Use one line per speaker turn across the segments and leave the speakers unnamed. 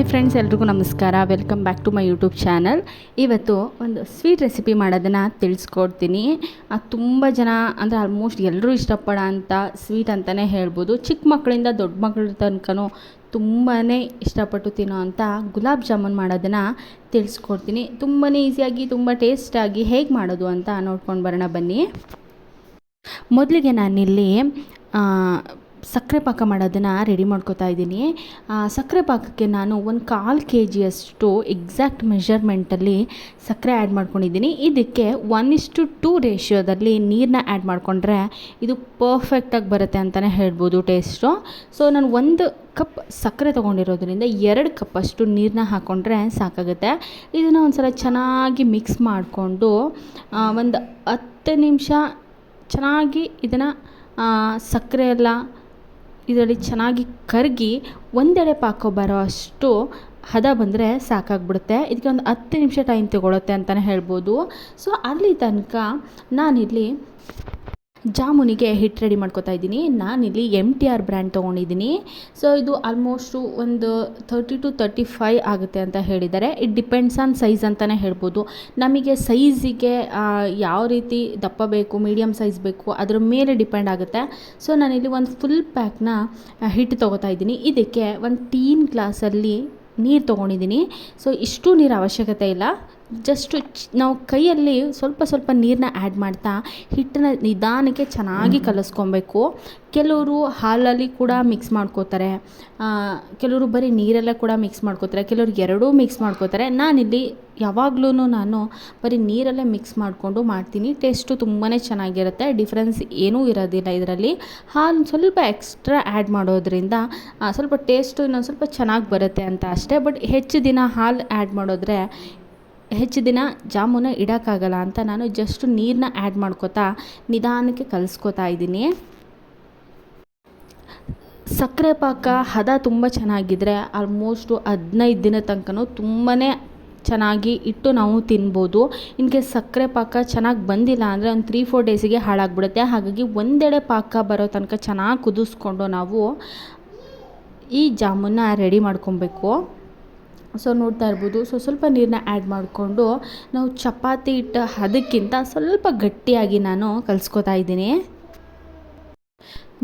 Hi friends, ಎಲ್ರಿಗೂ ನಮಸ್ಕಾರ. Welcome back to my YouTube channel. ಇವತ್ತು ಒಂದು ಸ್ವೀಟ್ ರೆಸಿಪಿ ಮಾಡೋದನ್ನು ತಿಳಿಸ್ಕೊಡ್ತೀನಿ. ತುಂಬ ಜನ ಅಂದರೆ ಆಲ್ಮೋಸ್ಟ್ ಎಲ್ಲರೂ ಇಷ್ಟಪಡೋ ಅಂತ ಸ್ವೀಟ್ ಅಂತಲೇ ಹೇಳ್ಬೋದು. ಚಿಕ್ಕ ಮಕ್ಕಳಿಂದ ದೊಡ್ಡ ಮಕ್ಕಳ ತನಕನೂ ತುಂಬಾ ಇಷ್ಟಪಟ್ಟು ತಿನ್ನೋ ಅಂಥ ಗುಲಾಬ್ ಜಾಮೂನ್ ಮಾಡೋದನ್ನು ತಿಳಿಸ್ಕೊಡ್ತೀನಿ. ತುಂಬಾ ಈಸಿಯಾಗಿ, ತುಂಬ ಟೇಸ್ಟಾಗಿ ಹೇಗೆ ಮಾಡೋದು ಅಂತ ನೋಡ್ಕೊಂಡು ಬರೋಣ ಬನ್ನಿ. ಮೊದಲಿಗೆ ನಾನಿಲ್ಲಿ ಸಕ್ಕರೆ ಪಾಕ ಮಾಡೋದನ್ನು ರೆಡಿ ಮಾಡ್ಕೋತಾ ಇದ್ದೀನಿ. ಸಕ್ಕರೆ ಪಾಕಕ್ಕೆ ನಾನು ಒಂದು ಕಾಲು ಕೆ ಜಿಯಷ್ಟು ಎಕ್ಸಾಕ್ಟ್ ಮೆಷರ್ಮೆಂಟಲ್ಲಿ ಸಕ್ಕರೆ ಆ್ಯಡ್ ಮಾಡ್ಕೊಂಡಿದ್ದೀನಿ. ಇದಕ್ಕೆ ಒನ್ ಇಷ್ಟು ಟೂ ರೇಷಿಯೋದಲ್ಲಿ ನೀರನ್ನ ಆ್ಯಡ್ ಮಾಡಿಕೊಂಡ್ರೆ ಇದು ಪರ್ಫೆಕ್ಟಾಗಿ ಬರುತ್ತೆ ಅಂತಲೇ ಹೇಳ್ಬೋದು ಟೇಸ್ಟು ಸೊ ನಾನು ಒಂದು ಕಪ್ ಸಕ್ಕರೆ ತೊಗೊಂಡಿರೋದ್ರಿಂದ ಎರಡು ಕಪ್ಪಷ್ಟು ನೀರನ್ನ ಹಾಕ್ಕೊಂಡ್ರೆ ಸಾಕಾಗುತ್ತೆ. ಇದನ್ನು ಒಂದು ಸಲ ಚೆನ್ನಾಗಿ ಮಿಕ್ಸ್ ಮಾಡಿಕೊಂಡು ಒಂದು ಹತ್ತು ನಿಮಿಷ ಚೆನ್ನಾಗಿ ಇದನ್ನು ಸಕ್ಕರೆ ಎಲ್ಲ ಇದರಲ್ಲಿ ಚೆನ್ನಾಗಿ ಕರಗಿ ಒಂದೆಡೆ ಪಾಕ ಬರೋ ಅಷ್ಟು ಹದ ಬಂದರೆ ಸಾಕಾಗ್ಬಿಡುತ್ತೆ. ಇದಕ್ಕೆ ಒಂದು ಹತ್ತು ನಿಮಿಷ ಟೈಮ್ ತಗೊಳುತ್ತೆ ಅಂತಲೇ ಹೇಳ್ಬೋದು. ಸೊ ಅಲ್ಲಿ ತನಕ ನಾನಿಲ್ಲಿ ಜಾಮೂನಿಗೆ ಹಿಟ್ ರೆಡಿ ಮಾಡ್ಕೋತಾ ಇದ್ದೀನಿ. ನಾನಿಲ್ಲಿ ಎಂ ಟಿ ಆರ್ ಬ್ರ್ಯಾಂಡ್ ತೊಗೊಂಡಿದ್ದೀನಿ. ಸೊ ಇದು ಆಲ್ಮೋಸ್ಟು ಒಂದು ತರ್ಟಿ ಟು ತರ್ಟಿ ಫೈ ಆಗುತ್ತೆ ಅಂತ ಹೇಳಿದ್ದಾರೆ. ಇಟ್ ಡಿಪೆಂಡ್ಸ್ ಆನ್ ಸೈಜ್ ಅಂತಲೇ ಹೇಳ್ಬೋದು. ನಮಗೆ ಸೈಜಿಗೆ ಯಾವ ರೀತಿ ದಪ್ಪ ಬೇಕು ಮೀಡಿಯಮ್ ಸೈಜ್ ಬೇಕು, ಅದರ ಮೇಲೆ ಡಿಪೆಂಡ್ ಆಗುತ್ತೆ. ಸೊ ನಾನಿಲ್ಲಿ ಒಂದು ಫುಲ್ ಪ್ಯಾಕ್ನ ಹಿಟ್ಟು ತೊಗೋತಾ ಇದ್ದೀನಿ. ಇದಕ್ಕೆ ಒಂದು ಟೀನ್ ಗ್ಲಾಸಲ್ಲಿ ನೀರು ತೊಗೊಂಡಿದ್ದೀನಿ. ಸೊ ಇಷ್ಟು ನೀರು ಅವಶ್ಯಕತೆ ಇಲ್ಲ. ಜಸ್ಟು ನಾವು ಕೈಯಲ್ಲಿ ಸ್ವಲ್ಪ ಸ್ವಲ್ಪ ನೀರನ್ನ ಆ್ಯಡ್ ಮಾಡ್ತಾ ಹಿಟ್ಟನ್ನ ನಿಧಾನಕ್ಕೆ ಚೆನ್ನಾಗಿ ಕಲಸ್ಕೊಬೇಕು. ಕೆಲವರು ಹಾಲಲ್ಲಿ ಕೂಡ ಮಿಕ್ಸ್ ಮಾಡ್ಕೋತಾರೆ. ಕೆಲವರು ಬರೀ ನೀರಲ್ಲೇ ಕೂಡ ಮಿಕ್ಸ್ ಮಾಡ್ಕೋತಾರೆ. ಕೆಲವ್ರು ಎರಡೂ ಮಿಕ್ಸ್ ಮಾಡ್ಕೋತಾರೆ. ನಾನಿಲ್ಲಿ ಯಾವಾಗ್ಲೂ ನಾನು ಬರೀ ನೀರಲ್ಲೇ ಮಿಕ್ಸ್ ಮಾಡಿಕೊಂಡು ಮಾಡ್ತೀನಿ. ಟೇಸ್ಟು ತುಂಬಾ ಚೆನ್ನಾಗಿರುತ್ತೆ. ಡಿಫ್ರೆನ್ಸ್ ಏನೂ ಇರೋದಿಲ್ಲ ಇದರಲ್ಲಿ. ಹಾಲು ಸ್ವಲ್ಪ ಎಕ್ಸ್ಟ್ರಾ ಆ್ಯಡ್ ಮಾಡೋದ್ರಿಂದ ಸ್ವಲ್ಪ ಟೇಸ್ಟು ಇನ್ನೊಂದು ಸ್ವಲ್ಪ ಚೆನ್ನಾಗಿ ಬರುತ್ತೆ ಅಂತ ಅಷ್ಟೇ. ಬಟ್ ಹೆಚ್ಚು ದಿನ ಹಾಲು ಆ್ಯಡ್ ಮಾಡಿದ್ರೆ ಹೆಚ್ಚು ದಿನ ಜಾಮೂನ ಇಡೋಕ್ಕಾಗಲ್ಲ ಅಂತ ನಾನು ಜಸ್ಟ್ ನೀರನ್ನ ಆ್ಯಡ್ ಮಾಡ್ಕೋತಾ ನಿಧಾನಕ್ಕೆ ಕಲಿಸ್ಕೋತಾ ಇದ್ದೀನಿ. ಸಕ್ಕರೆ ಪಾಕ, ಹದ ತುಂಬ ಚೆನ್ನಾಗಿದ್ದರೆ ಆಲ್ಮೋಸ್ಟು ಹದಿನೈದು ದಿನ ತನಕನೂ ತುಂಬಾ ಚೆನ್ನಾಗಿ ಇಟ್ಟು ನಾವು ತಿನ್ಬೋದು. ಇನ್ಗೆ ಸಕ್ಕರೆ ಪಾಕ ಚೆನ್ನಾಗಿ ಬಂದಿಲ್ಲ ಅಂದರೆ ಒಂದು ತ್ರೀ ಫೋರ್ ಡೇಸಿಗೆ ಹಾಳಾಗ್ಬಿಡುತ್ತೆ. ಹಾಗಾಗಿ ಒಂದೆಡೆ ಪಾಕ ಬರೋ ತನಕ ಚೆನ್ನಾಗಿ ಕುದಿಸ್ಕೊಂಡು ನಾವು ಈ ಜಾಮೂನ್ನ ರೆಡಿ ಮಾಡ್ಕೊಬೇಕು. ಸೊ ನೋಡ್ತಾ ಇರ್ಬೋದು. ಸೊ ಸ್ವಲ್ಪ ನೀರನ್ನ ಆ್ಯಡ್ ಮಾಡಿಕೊಂಡು ನಾವು ಚಪಾತಿ ಹಿಟ್ಟು ಅದಕ್ಕಿಂತ ಸ್ವಲ್ಪ ಗಟ್ಟಿಯಾಗಿ ನಾನು ಕಲಿಸ್ಕೊತಾ ಇದ್ದೀನಿ.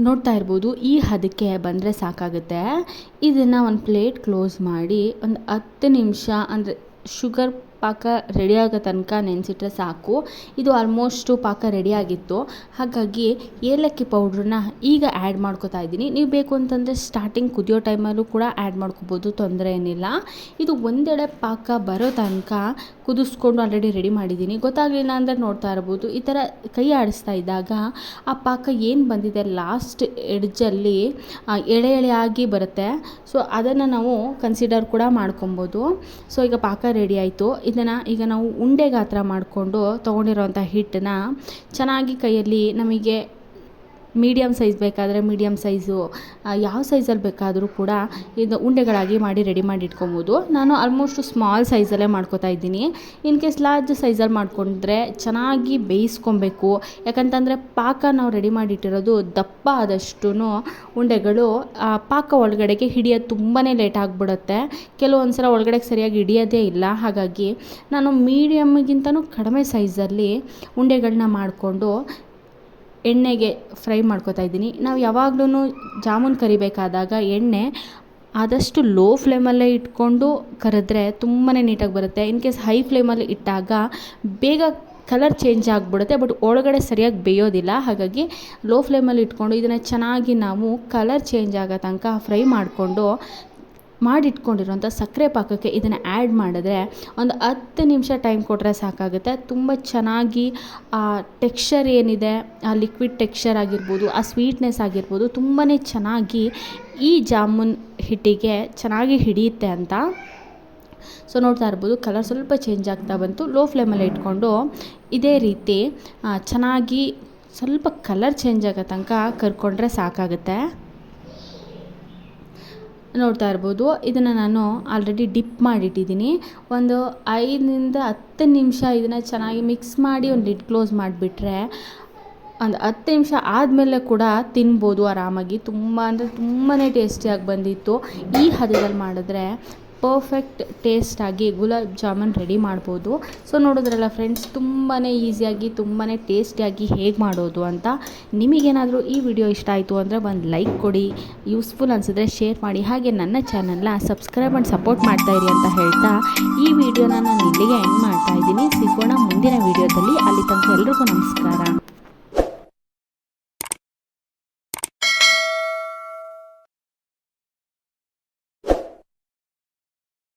ನೋಡ್ತಾ ಇರ್ಬೋದು, ಈ ಹದಕ್ಕೆ ಬಂದರೆ ಸಾಕಾಗುತ್ತೆ. ಇದನ್ನು ಒಂದು ಪ್ಲೇಟ್ ಕ್ಲೋಸ್ ಮಾಡಿ ಒಂದು ಹತ್ತು ನಿಮಿಷ ಅಂದರೆ ಶುಗರ್ ಪಾಕ ರೆಡಿ ಆಗೋ ತನಕ ನೆನೆಸಿಟ್ರೆ ಸಾಕು. ಇದು ಆಲ್ಮೋಸ್ಟು ಪಾಕ ರೆಡಿಯಾಗಿತ್ತು ಹಾಗಾಗಿ ಏಲಕ್ಕಿ ಪೌಡ್ರನ್ನ ಈಗ ಆ್ಯಡ್ ಮಾಡ್ಕೋತಾ ಇದ್ದೀನಿ. ನೀವು ಬೇಕು ಅಂತಂದರೆ ಸ್ಟಾರ್ಟಿಂಗ್ ಕುದಿಯೋ ಟೈಮಲ್ಲೂ ಕೂಡ ಆ್ಯಡ್ ಮಾಡ್ಕೋಬೋದು, ತೊಂದರೆ ಏನಿಲ್ಲ. ಇದು ಒಂದೆಡೆ ಪಾಕ ಬರೋ ತನಕ ಕುದಿಸ್ಕೊಂಡು ಆಲ್ರೆಡಿ ರೆಡಿ ಮಾಡಿದ್ದೀನಿ. ಗೊತ್ತಾಗಲಿಲ್ಲ ಅಂದರೆ ನೋಡ್ತಾ ಇರ್ಬೋದು. ಈ ಥರ ಕೈ ಆಡಿಸ್ತಾ ಇದ್ದಾಗ ಆ ಪಾಕ ಏನು ಬಂದಿದೆ? ಲಾಸ್ಟ್ ಎಡ್ಜಲ್ಲಿ ಎಳೆ ಎಳೆ ಎಳೆಯಾಗಿ ಬರುತ್ತೆ. ಸೊ ಅದನ್ನು ನಾವು ಕನ್ಸಿಡರ್ ಕೂಡ ಮಾಡ್ಕೊಬೋದು. ಸೊ ಈಗ ಪಾಕ ರೆಡಿ ಆಯಿತು. ಇದನ್ನು ಈಗ ನಾವು ಉಂಡೆ ಗಾತ್ರ ಮಾಡಿಕೊಂಡು ತೊಗೊಂಡಿರೋಂಥ ಹಿಟ್ಟನ್ನ ಚೆನ್ನಾಗಿ ಕೈಯಲ್ಲಿ ನಮಗೆ ಮೀಡಿಯಮ್ ಸೈಜ್ ಬೇಕಾದರೆ ಮೀಡಿಯಮ್ ಸೈಜು ಯಾವ ಸೈಜಲ್ಲಿ ಬೇಕಾದರೂ ಕೂಡ ಇದು ಉಂಡೆಗಳಾಗಿ ಮಾಡಿ ರೆಡಿ ಮಾಡಿ ಇಟ್ಕೊಬೋದು. ನಾನು ಆಲ್ಮೋಸ್ಟು ಸ್ಮಾಲ್ ಸೈಜಲ್ಲೇ ಮಾಡ್ಕೊತಾ ಇದ್ದೀನಿ. ಇನ್ ಕೇಸ್ ಲಾರ್ಜ್ ಸೈಜಲ್ಲಿ ಮಾಡಿಕೊಂಡ್ರೆ ಚೆನ್ನಾಗಿ ಬೇಯಿಸ್ಕೊಬೇಕು. ಯಾಕಂತಂದರೆ ಪಾಕ ನಾವು ರೆಡಿ ಮಾಡಿಟ್ಟಿರೋದು ದಪ್ಪ ಆದಷ್ಟು ಉಂಡೆಗಳು ಪಾಕ ಒಳಗಡೆಗೆ ಹಿಡಿಯೋದು ತುಂಬಾ ಲೇಟ್ ಆಗಿಬಿಡುತ್ತೆ. ಕೆಲವೊಂದು ಸಲ ಒಳಗಡೆಗೆ ಸರಿಯಾಗಿ ಹಿಡಿಯೋದೇ ಇಲ್ಲ. ಹಾಗಾಗಿ ನಾನು ಮೀಡಿಯಮ್ಗಿಂತನೂ ಕಡಿಮೆ ಸೈಜಲ್ಲಿ ಉಂಡೆಗಳನ್ನ ಮಾಡಿಕೊಂಡು ಎಣ್ಣೆಗೆ ಫ್ರೈ ಮಾಡ್ಕೊತಾ ಇದ್ದೀನಿ. ನಾವು ಯಾವಾಗ್ಲೂ ಜಾಮೂನ್ ಕರಿಬೇಕಾದಾಗ ಎಣ್ಣೆ ಆದಷ್ಟು ಲೋ ಫ್ಲೇಮಲ್ಲೇ ಇಟ್ಕೊಂಡು ಕರೆದ್ರೆ ತುಂಬಾ ನೀಟಾಗಿ ಬರುತ್ತೆ. ಇನ್ ಕೇಸ್ ಹೈ ಫ್ಲೇಮಲ್ಲಿ ಇಟ್ಟಾಗ ಬೇಗ ಕಲರ್ ಚೇಂಜ್ ಆಗಿಬಿಡುತ್ತೆ, ಬಟ್ ಒಳಗಡೆ ಸರಿಯಾಗಿ ಬೇಯೋದಿಲ್ಲ. ಹಾಗಾಗಿ ಲೋ ಫ್ಲೇಮಲ್ಲಿ ಇಟ್ಕೊಂಡು ಇದನ್ನು ಚೆನ್ನಾಗಿ ನಾವು ಕಲರ್ ಚೇಂಜ್ ಆಗೋ ತನಕ ಫ್ರೈ ಮಾಡಿಕೊಂಡು ಮಾಡಿಟ್ಕೊಂಡಿರೋಂಥ ಸಕ್ಕರೆ ಪಾಕಕ್ಕೆ ಇದನ್ನು ಆ್ಯಡ್ ಮಾಡಿದ್ರೆ ಒಂದು ಹತ್ತು ನಿಮಿಷ ಟೈಮ್ ಕೊಟ್ಟರೆ ಸಾಕಾಗುತ್ತೆ. ತುಂಬ ಚೆನ್ನಾಗಿ ಆ ಟೆಕ್ಸ್ಚರ್ ಏನಿದೆ, ಆ ಲಿಕ್ವಿಡ್ ಟೆಕ್ಸ್ಚರ್ ಆಗಿರ್ಬೋದು, ಆ ಸ್ವೀಟ್ನೆಸ್ ಆಗಿರ್ಬೋದು ತುಂಬಾ ಚೆನ್ನಾಗಿ ಈ ಜಾಮೂನ್ ಹಿಟ್ಟಿಗೆ ಚೆನ್ನಾಗಿ ಹಿಡಿಯುತ್ತೆ ಅಂತ ಸೊ ನೋಡ್ತಾ ಇರ್ಬೋದು. ಕಲರ್ ಸ್ವಲ್ಪ ಚೇಂಜ್ ಆಗ್ತಾ ಬಂತು. ಲೋ ಫ್ಲೇಮಲ್ಲಿ ಇಟ್ಕೊಂಡು ಇದೇ ರೀತಿ ಚೆನ್ನಾಗಿ ಸ್ವಲ್ಪ ಕಲರ್ ಚೇಂಜ್ ಆಗೋ ತನಕ ಕರ್ಕೊಂಡ್ರೆ ಸಾಕಾಗುತ್ತೆ. ನೋಡ್ತಾ ಇರ್ಬೋದು. ಇದನ್ನು ನಾನು ಆಲ್ರೆಡಿ ಡಿಪ್ ಮಾಡಿಟ್ಟಿದ್ದೀನಿ. ಒಂದು ಐದರಿಂದ ಹತ್ತು ನಿಮಿಷ ಇದನ್ನು ಚೆನ್ನಾಗಿ ಮಿಕ್ಸ್ ಮಾಡಿ ಒಂದು ಲಿಡ್ ಕ್ಲೋಸ್ ಮಾಡಿಬಿಟ್ರೆ ಒಂದು ಹತ್ತು ನಿಮಿಷ ಆದಮೇಲೆ ಕೂಡ ತಿನ್ಬೋದು ಆರಾಮಾಗಿ. ತುಂಬ ಅಂದರೆ ತುಂಬಾ ಟೇಸ್ಟಿಯಾಗಿ ಬಂದಿತ್ತು. ಈ ಹದದಲ್ಲಿ ಮಾಡಿದ್ರೆ ಪರ್ಫೆಕ್ಟ್ ಟೇಸ್ಟಾಗಿ ಗುಲಾಬ್ ಜಾಮೂನ್ ರೆಡಿ ಮಾಡ್ಬೋದು. ಸೊ ನೋಡಿದ್ರಲ್ಲ ಫ್ರೆಂಡ್ಸ್ ತುಂಬಾ ಈಸಿಯಾಗಿ ತುಂಬಾ ಟೇಸ್ಟಿಯಾಗಿ ಹೇಗೆ ಮಾಡೋದು ಅಂತ ನಿಮಗೇನಾದರೂ ಈ ವಿಡಿಯೋ ಇಷ್ಟ ಆಯಿತು ಅಂದರೆ ಒಂದು ಲೈಕ್ ಕೊಡಿ. ಯೂಸ್ಫುಲ್ ಅನಿಸಿದ್ರೆ ಶೇರ್ ಮಾಡಿ. ಹಾಗೆ ನನ್ನ ಚಾನಲ್ನ ಸಬ್ಸ್ಕ್ರೈಬ್ ಮಾಡಿ ಸಪೋರ್ಟ್ ಮಾಡ್ತಾಯಿರಿ ಅಂತ ಹೇಳ್ತಾ ಈ ವಿಡಿಯೋನ ನಾನು ಇಲ್ಲಿಗೆ ಎಂಡ್ ಮಾಡ್ತಾ ಇದ್ದೀನಿ. ಸಿಗೋಣ ಮುಂದಿನ ವಿಡಿಯೋದಲ್ಲಿ ಅಲ್ಲಿ ತನಕ ಎಲ್ರಿಗೂ ನಮಸ್ಕಾರ.